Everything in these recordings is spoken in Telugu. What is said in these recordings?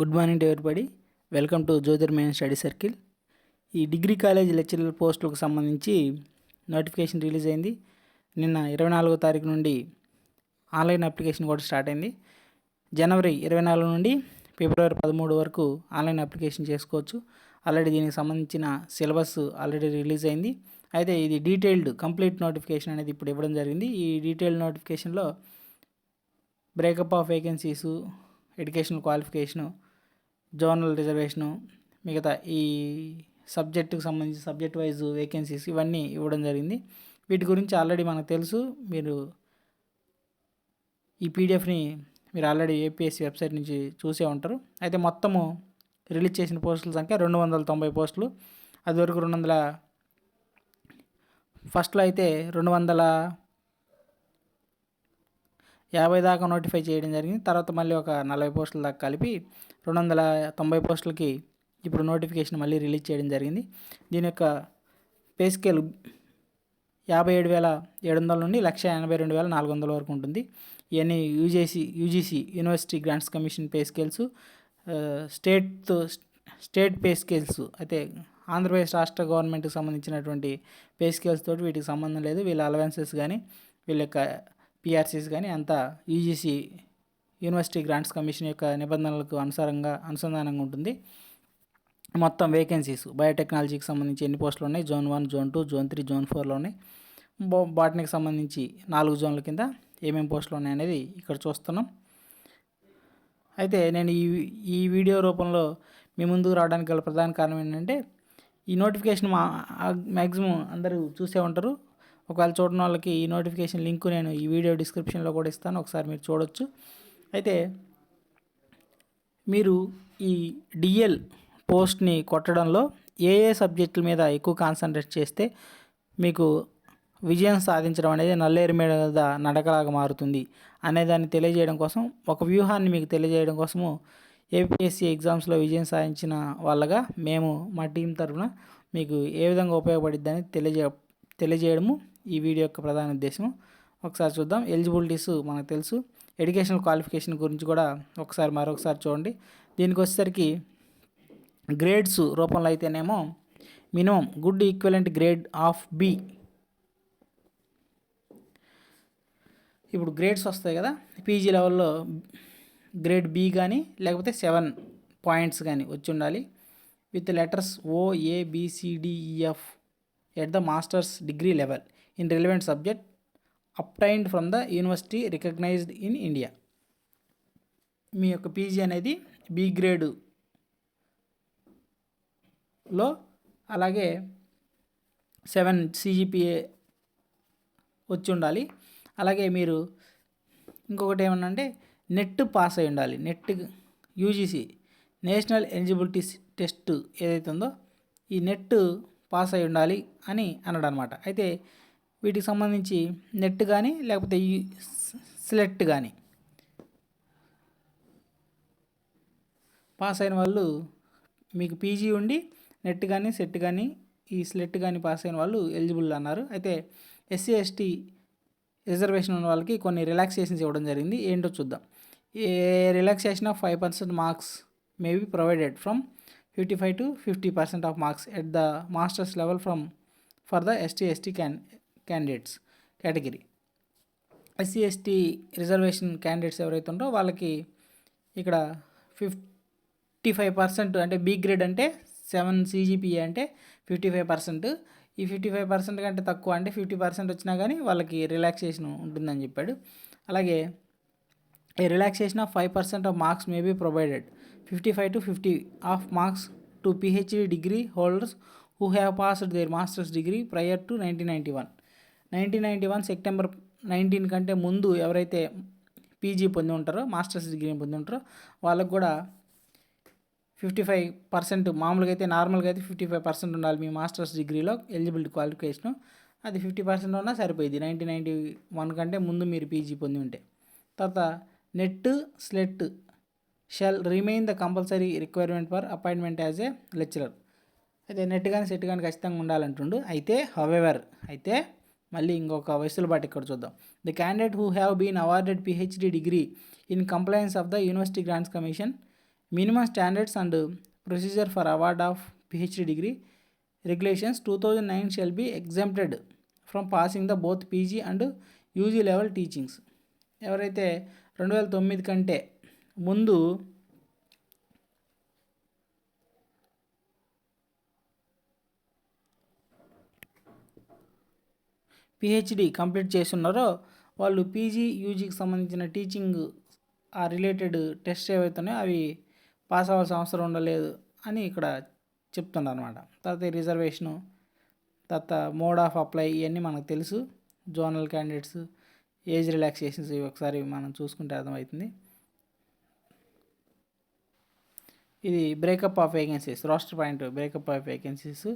Good morning to everybody. Welcome to Jyothirmayan study circle. ఈ డిగ్రీ కాలేజ్ లెక్చరర్ పోస్టులకు సంబంధించి నోటిఫికేషన్ రిలీజ్ అయింది. నిన్న ఇరవై నాలుగో తారీఖు నుండి ఆన్లైన్ అప్లికేషన్ కూడా స్టార్ట్ అయింది. జనవరి ఇరవై నాలుగు నుండి ఫిబ్రవరి పదమూడు వరకు ఆన్లైన్ అప్లికేషన్ చేసుకోవచ్చు. ఆల్రెడీ దీనికి సంబంధించిన సిలబస్ ఆల్రెడీ రిలీజ్ అయింది. అయితే ఇది డీటెయిల్డ్ కంప్లీట్ నోటిఫికేషన్ అనేది ఇప్పుడు ఇవ్వడం జరిగింది. ఈ డీటెయిల్డ్ నోటిఫికేషన్లో breakup of vacancies educational qualification zonal reservation మిగతా ఈ సబ్జెక్టుకు సంబంధించి సబ్జెక్ట్ వైజ్ వేకెన్సీస్ ఇవన్నీ ఇవ్వడం జరిగింది. వీటి గురించి ఆల్రెడీ మనకు తెలుసు. మీరు ఈ పీడిఎఫ్ని మీరు ఆల్రెడీ ఏపీఎస్సీ వెబ్సైట్ నుంచి చూసే ఉంటారు. అయితే మొత్తము రిలీజ్ చేసిన పోస్టుల సంఖ్య రెండు వందల తొంభై పోస్టులు. అది వరకు రెండు వందల ఫస్ట్లో అయితే రెండు వందల యాభై దాకా నోటిఫై చేయడం జరిగింది. తర్వాత మళ్ళీ ఒక నలభై పోస్టుల దాకా కలిపి రెండు వందల తొంభై పోస్టులకి ఇప్పుడు నోటిఫికేషన్ మళ్ళీ రిలీజ్ చేయడం జరిగింది. దీని యొక్క పే స్కేల్ యాభై ఏడు వేల ఏడు వందల నుండి లక్ష ఎనభై రెండు వేల నాలుగు వందల వరకు ఉంటుంది. ఇవన్నీ UJC UGC university grants commission pay scales state state pay scales అయితే ఆంధ్రప్రదేశ్ రాష్ట్ర గవర్నమెంట్కి సంబంధించినటువంటి పే స్కేల్స్ తోటి వీటికి సంబంధం లేదు. వీళ్ళ అలవెన్సెస్ కానీ వీళ్ళ యొక్క పిఆర్సీస్ కానీ అంతా యూజీసీ యూనివర్సిటీ గ్రాంట్స్ కమిషన్ యొక్క నిబంధనలకు అనుసారంగా అనుసంధానంగా ఉంటుంది. మొత్తం వేకెన్సీస్ బయోటెక్నాలజీకి సంబంధించి ఎన్ని పోస్టులు ఉన్నాయి? Zone one zone two zone three zone ఫోర్లో ఉన్నాయి. బో బాటనీకి సంబంధించి నాలుగు జోన్ల కింద ఏమేమి పోస్టులు ఉన్నాయి అనేది ఇక్కడ చూస్తున్నాం. అయితే నేను ఈ ఈ వీడియో రూపంలో మీ ముందుకు రావడానికి గల ప్రధాన కారణం ఏంటంటే ఈ నోటిఫికేషన్ మా మ్యాక్సిమం అందరూ చూసే ఉంటారు. ఒకవేళ చూడని వాళ్ళకి ఈ నోటిఫికేషన్ లింక్ నేను ఈ వీడియో డిస్క్రిప్షన్లో కూడా ఇస్తాను ఒకసారి మీరు చూడొచ్చు. అయితే మీరు ఈ డిఎల్ పోస్ట్ని కొట్టడంలో ఏ ఏ సబ్జెక్టుల మీద ఎక్కువ కాన్సన్ట్రేట్ చేస్తే మీకు విజయం సాధించడం అనేది నల్లేరు మీద నడకలాగా మారుతుంది అనేదాన్ని తెలియజేయడం కోసం ఒక వ్యూహాన్ని మీకు తెలియజేయడం కోసము ఏపీఎస్సీ ఎగ్జామ్స్లో విజయం సాధించిన వాళ్ళగా మేము మా టీం తరఫున మీకు ఏ విధంగా ఉపయోగపడిద్దని తెలియజే తెలియజేయడము ఈ వీడియో యొక్క ప్రధాన ఉద్దేశం ఒకసారి చూద్దాం. ఎలిజిబిలిటీస్ మనకు తెలుసు. ఎడ్యుకేషనల్ క్వాలిఫికేషన్ గురించి కూడా ఒకసారి మరొకసారి చూడండి. దీనికి వచ్చేసరికి గ్రేడ్స్ రూపంలో అయితేనేమో minimum good equivalent grade of B. ఇప్పుడు గ్రేడ్స్ వస్తాయి కదా. పీజీ లెవెల్లో గ్రేడ్ బి కానీ లేకపోతే సెవెన్ పాయింట్స్ కానీ వచ్చి ఉండాలి. With letters O A B C D E F at the masters degree level in relevant subject obtained from the university recognised in India మీ యొక్క పీజీ అనేది బి గ్రేడ్లో అలాగే సెవెన్ సిజిపిఏ వచ్చి ఉండాలి. అలాగే మీరు ఇంకొకటి ఏమన్నా అంటే నెట్ పాస్ అయి ఉండాలి. NET UGC national eligibility test ఏదైతే ఉందో ఈ నెట్ పాస్ అయి ఉండాలి అని అన్నాడు అనమాట అయితే వీటికి సంబంధించి నెట్ కానీ లేకపోతే సెలెక్ట్ కానీ పాస్ అయిన వాళ్ళు మీకు పీజీ ఉండి నెట్ కానీ సెట్ కానీ ఈ స్లెట్ కానీ పాస్ అయిన వాళ్ళు ఎలిజిబుల్ అన్నారు. అయితే ఎస్సీ ఎస్టీ రిజర్వేషన్ ఉన్న వాళ్ళకి కొన్ని రిలాక్సేషన్స్ ఇవ్వడం జరిగింది. ఏంటో చూద్దాం. A relaxation of five percent marks may be provided from fifty five to fifty percent of marks at the masters level from for the ST ST can candidates category SC ST reservation candidates ఎవరైతే ఉంటారో వాళ్ళకి ఇక్కడ ఫిఫ్టీ ఫైవ్ పర్సెంట్ అంటే బీ గ్రేడ్ అంటే సెవెన్ సీజీపీఏ అంటే ఫిఫ్టీ ఫైవ్ పర్సెంట్ ఈ ఫిఫ్టీ ఫైవ్ పర్సెంట్ కంటే తక్కువ అంటే ఫిఫ్టీ పర్సెంట్ వచ్చినా కానీ వాళ్ళకి రిలాక్సేషన్ ఉంటుందని చెప్పాడు. అలాగే ఈ relaxation of five percent of marks may be provided fifty five to fifty of marks to PhD degree holders who have passed their masters degree prior to nineteen ninety one nineteen ninety one September nineteen కంటే ముందు ఎవరైతే పీజీ పొంది ఉంటారో మాస్టర్స్ డిగ్రీని పొంది ఉంటారో వాళ్ళకు కూడా ఫిఫ్టీ ఫైవ్ పర్సెంట్ మామూలుగా అయితే నార్మల్గా అయితే ఫిఫ్టీ ఫైవ్ పర్సెంట్ ఉండాలి మీ మాస్టర్స్ డిగ్రీలో ఎలిజిబిలిటీ క్వాలిఫికేషన్ అది ఫిఫ్టీ పర్సెంట్ ఉన్నా సరిపోయింది నైన్టీన్ నైంటీ వన్ కంటే ముందు మీరు పీజీ పొంది ఉంటే. తర్వాత NET SLET shall remain the compulsory requirement for appointment as a lecturer అయితే నెట్ కానీ సెట్ కానీ ఖచ్చితంగా ఉండాలంటుండు. అయితే హవెవర్ అయితే మళ్ళీ ఇంకొక వయసులబాటు ఇక్కడ చూద్దాం. The candidate who have been awarded PhD degree in compliance of the university grants commission minimum standards and procedure for award of PhD degree regulations two thousand nine shall be exempted from passing the both PG and UG level teachings ఎవరైతే రెండు వేల తొమ్మిది కంటే ముందు పిహెచ్డి కంప్లీట్ చేస్తున్నారో వాళ్ళు పీజీ యూజీకి సంబంధించిన టీచింగ్ ఆ రిలేటెడ్ టెస్ట్ ఏవైతున్నాయో అవి పాస్ అవ్వాల్సిన అవసరం ఉండలేదు అని ఇక్కడ చెప్తున్నారు అనమాట తర్వాత రిజర్వేషను తర్వాత మోడ్ ఆఫ్ అప్లై ఇవన్నీ మనకు తెలుసు. జోనల్ క్యాండిడేట్స్ ఏజ్ రిలాక్సేషన్స్ ఇవి ఒకసారి మనం చూసుకుంటే అర్థమవుతుంది. ఇది breakup of vacancies roster point breakup of vacancies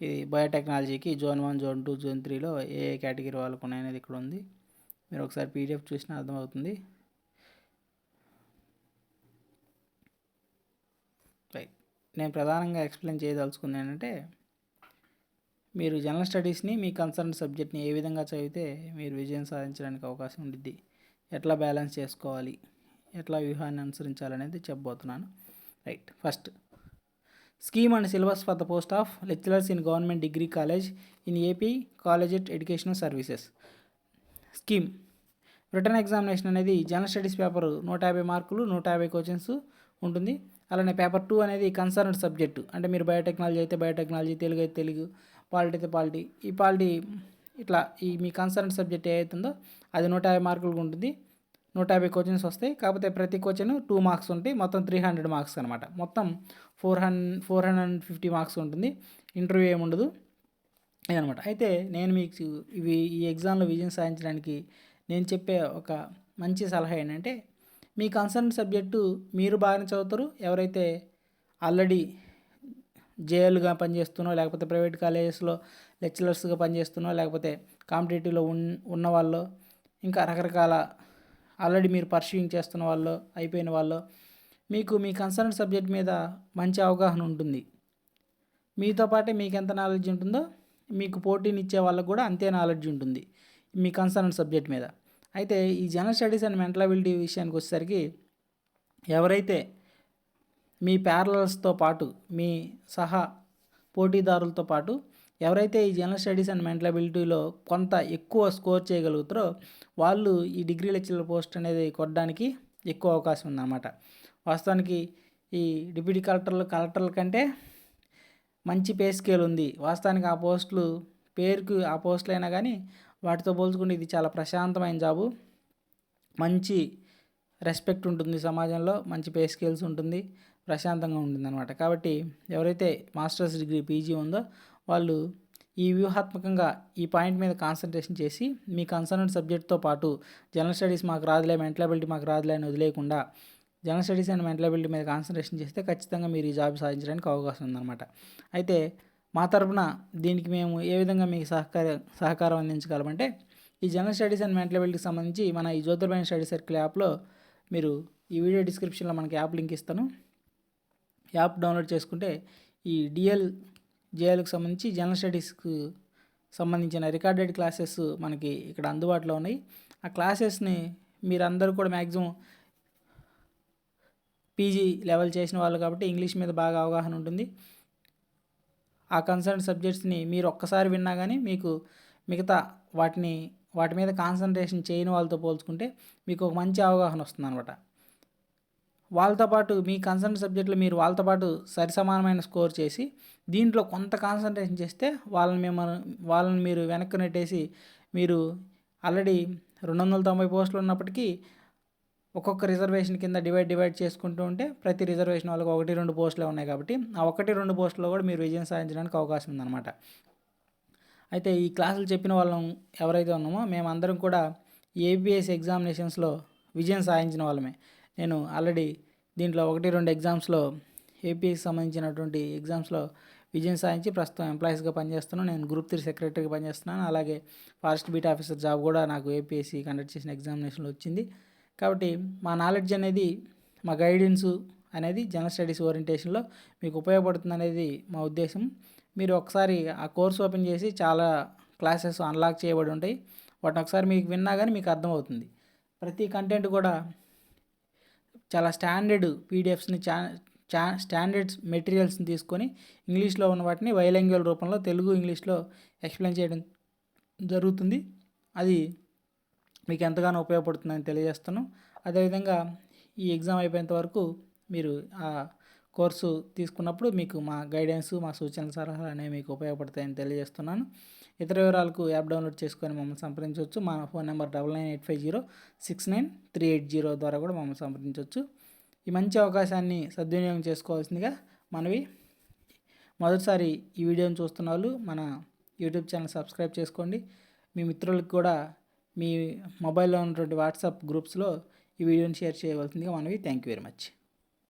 ఇది బయోటెక్నాలజీకి zone one zone two zone త్రీలో ఏ ఏ కేటగిరీ వాళ్ళకు ఉన్నాయనేది ఇక్కడ ఉంది. మీరు ఒకసారి పీడిఎఫ్ చూసినా అర్థమవుతుంది. రైట్ నేను ప్రధానంగా ఎక్స్ప్లెయిన్ చేయదలుచుకుంది ఏంటంటే మీరు జనరల్ స్టడీస్ని మీ కన్సర్న్ సబ్జెక్ట్ని ఏ విధంగా చదివితే మీరు విజయం సాధించడానికి అవకాశం ఉండిద్ది. ఎట్లా బ్యాలెన్స్ చేసుకోవాలి? ఎట్లా వ్యూహాన్ని అనుసరించాలనేది చెప్పబోతున్నాను. Right first scheme and syllabus for the post of lecturers in government degree college in AP college educational services scheme written examination అనేది జనరల్ స్టడీస్ పేపర్ నూట యాభై మార్కులు నూట యాభై క్వశ్చన్స్ ఉంటుంది. అలానే పేపర్ టూ అనేది కన్సర్న్డ్ సబ్జెక్టు అంటే మీరు బయోటెక్నాలజీ అయితే బయోటెక్నాలజీ తెలుగు అయితే తెలుగు పాలిటీ అయితే పాలిటీ ఈ పాలిటీ ఇట్లా ఈ మీ కన్సర్న్ సబ్జెక్ట్ ఏదైతుందో అది నూట యాభై మార్కులకు ఉంటుంది. నూట యాభై క్వశ్చన్స్ వస్తాయి. కాకపోతే ప్రతి క్వశ్చన్ టూ మార్క్స్ ఉంటాయి. మొత్తం త్రీ హండ్రెడ్ మార్క్స్ అనమాట మొత్తం four hundred four hundred and fifty marks ఉంటుంది. ఇంటర్వ్యూ ఏముండదు ఇదనమాట అయితే నేను మీకు ఇవి ఈ ఎగ్జామ్లో విజయం సాధించడానికి నేను చెప్పే ఒక మంచి సలహా ఏంటంటే మీ కన్సర్న్ సబ్జెక్టు మీరు బాగానే చదువుతారు. ఎవరైతే ఆల్రెడీ జేఎల్గా పనిచేస్తున్నో లేకపోతే ప్రైవేట్ కాలేజెస్లో లెక్చరర్స్గా పనిచేస్తున్నో లేకపోతే కాంపిటేటివ్లో ఉన్ ఉన్న వాళ్ళు ఇంకా రకరకాల ఆల్రెడీ మీరు పర్సూయింగ్ చేస్తున్న వాళ్ళు అయిపోయిన వాళ్ళు మీకు మీ కన్సర్న్ సబ్జెక్ట్ మీద మంచి అవగాహన ఉంటుంది. మీతో పాటే మీకు ఎంత నాలెడ్జ్ ఉంటుందో మీకు పోటీని ఇచ్చే వాళ్ళకు కూడా అంతే నాలెడ్జ్ ఉంటుంది మీ కన్సర్న్ సబ్జెక్ట్ మీద. అయితే ఈ general studies and mental ability విషయానికి వచ్చేసరికి ఎవరైతే మీ ప్యారలల్స్తో పాటు మీ సహా పోటీదారులతో పాటు ఎవరైతే ఈ జనరల్ స్టడీస్ అండ్ మెంటల్ అబిలిటీలో కొంత ఎక్కువ స్కోర్ చేయగలుగుతారో వాళ్ళు ఈ డిగ్రీ లెక్చరర్ పోస్ట్ అనేది కొట్టడానికి ఎక్కువ అవకాశం ఉందన్నమాట. వాస్తవానికి ఈ డిప్యూటీ కలెక్టర్లు కలెక్టర్ల కంటే మంచి పే స్కేల్ ఉంది. వాస్తవానికి ఆ పోస్టులు పేరుకు ఆ పోస్టులు అయినా కానీ వాటితో పోల్చుకుంటే ఇది చాలా ప్రశాంతమైన జాబు. మంచి రెస్పెక్ట్ ఉంటుంది సమాజంలో మంచి పే స్కేల్స్ ఉంటుంది ప్రశాంతంగా ఉంటుంది అనమాట కాబట్టి ఎవరైతే మాస్టర్స్ డిగ్రీ పీజీ ఉందో వాళ్ళు ఈ వ్యూహాత్మకంగా ఈ పాయింట్ మీద కాన్సన్ట్రేషన్ చేసి మీ కన్సర్న్ సబ్జెక్ట్తో పాటు జనరల్ స్టడీస్ మాకు రాదులే మెంటలబిలిటీ మాకు రాదులే అని వదిలేయకుండా general studies and mental ability మీద కాన్సన్ట్రేషన్ చేస్తే ఖచ్చితంగా మీరు ఈ జాబ్ సాధించడానికి అవకాశం ఉందన్నమాట. అయితే మా తరపున దీనికి మేము ఏ విధంగా మీకు సహకార సహకారం అందించగలమంటే ఈ జనరల్ స్టడీస్ అండ్ మెంటలబిలిటీకి సంబంధించి మన ఈ జ్యోతిర్భాయ్ స్టడీ సర్కిల్ యాప్లో మీరు ఈ వీడియో డిస్క్రిప్షన్లో మనకి యాప్ లింక్ ఇస్తాను. యాప్ డౌన్లోడ్ చేసుకుంటే ఈ డిఎల్ జేఏలకు సంబంధించి జనరల్ స్టడీస్కు సంబంధించిన రికార్డెడ్ క్లాసెస్ మనకి ఇక్కడ అందుబాటులో ఉన్నాయి. ఆ క్లాసెస్ని మీరందరూ కూడా మ్యాక్సిమం పీజీ లెవెల్ చేసిన వాళ్ళు కాబట్టి ఇంగ్లీష్ మీద బాగా అవగాహన ఉంటుంది. ఆ కన్సర్న్ సబ్జెక్ట్స్ని మీరు ఒక్కసారి విన్నా కానీ మీకు మిగతా వాటిని వాటి మీద కాన్సన్ట్రేషన్ చేయని వాళ్ళతో పోల్చుకుంటే మీకు ఒక మంచి అవగాహన వస్తుంది అనమాట వాళ్ళతో పాటు మీ కన్సర్న్ సబ్జెక్టులో మీరు వాళ్ళతో పాటు సరిసమానమైన స్కోర్ చేసి దీంట్లో కొంత కాన్సన్ట్రేషన్ చేస్తే వాళ్ళని మిమ్మల్ని వాళ్ళని మీరు వెనక్కి నెట్టేసి మీరు ఆల్రెడీ రెండు వందల తొంభై పోస్టులు ఉన్నప్పటికీ ఒక్కొక్క రిజర్వేషన్ కింద డివైడ్ డివైడ్ చేసుకుంటూ ఉంటే ప్రతి రిజర్వేషన్ వాళ్ళకి ఒకటి రెండు పోస్టులే ఉన్నాయి కాబట్టి ఆ ఒకటి రెండు పోస్టులో కూడా మీరు విజయం సాధించడానికి అవకాశం ఉందన్నమాట. అయితే ఈ క్లాసులు చెప్పిన వాళ్ళం ఎవరైతే ఉన్నామో మేమందరం కూడా ఏబిఎస్ ఎగ్జామినేషన్స్లో విజయం సాధించిన వాళ్ళమే. నేను ఆల్రెడీ దీంట్లో ఒకటి రెండు ఎగ్జామ్స్లో ఏపీకి సంబంధించినటువంటి ఎగ్జామ్స్లో విజయం సాధించి ప్రస్తుతం ఎంప్లాయీస్గా పనిచేస్తున్నాను. నేను గ్రూప్ త్రీ సెక్రటరీగా పనిచేస్తున్నాను. అలాగే ఫారెస్ట్ బీట్ ఆఫీసర్ జాబ్ కూడా నాకు ఏపీఎస్సి కండక్ట్ చేసిన ఎగ్జామినేషన్లో వచ్చింది. కాబట్టి మా నాలెడ్జ్ అనేది మా గైడెన్స్ అనేది జనరల్ స్టడీస్ ఓరియంటేషన్లో మీకు ఉపయోగపడుతుంది అనేది మా ఉద్దేశం. మీరు ఒకసారి ఆ కోర్స్ ఓపెన్ చేసి చాలా క్లాసెస్ అన్లాక్ చేయబడి ఉంటాయి. వాటిని ఒకసారి మీకు విన్నా కానీ మీకు అర్థమవుతుంది. ప్రతి కంటెంట్ కూడా చాలా స్టాండర్డ్ పీడిఎఫ్స్ని చా చా స్టాండర్డ్స్ మెటీరియల్స్ని తీసుకొని ఇంగ్లీష్లో ఉన్న వాటిని వైలాంగ్యువల్ రూపంలో తెలుగు ఇంగ్లీష్లో ఎక్స్ప్లెయిన్ చేయడం జరుగుతుంది. అది మీకు ఎంతగానో ఉపయోగపడుతుందని తెలియజేస్తున్నాం. అదేవిధంగా ఈ ఎగ్జామ్ అయిపోయేంత వరకు మీరు ఆ కోర్సు తీసుకున్నప్పుడు మీకు మా గైడెన్స్ మా సూచనల సలహాలు అనేవి మీకు ఉపయోగపడతాయని తెలియజేస్తున్నాను. ఇతర వివరాలకు యాప్ డౌన్లోడ్ చేసుకొని మమ్మల్ని సంప్రదించవచ్చు. మా phone number double nine eight five zero six nine three eight zero ద్వారా కూడా మమ్మల్ని సంప్రదించవచ్చు. ఈ మంచి అవకాశాన్ని సద్వినియోగం చేసుకోవాల్సిందిగా మనవి. మొదటిసారి ఈ వీడియోని చూస్తున్న వాళ్ళు మన యూట్యూబ్ ఛానల్ సబ్స్క్రైబ్ చేసుకోండి. మీ మిత్రులకు కూడా మీ మొబైల్లో ఉన్నటువంటి వాట్సాప్ గ్రూప్స్లో ఈ వీడియోని షేర్ చేయవలసిందిగా మనవి. Thank you very much.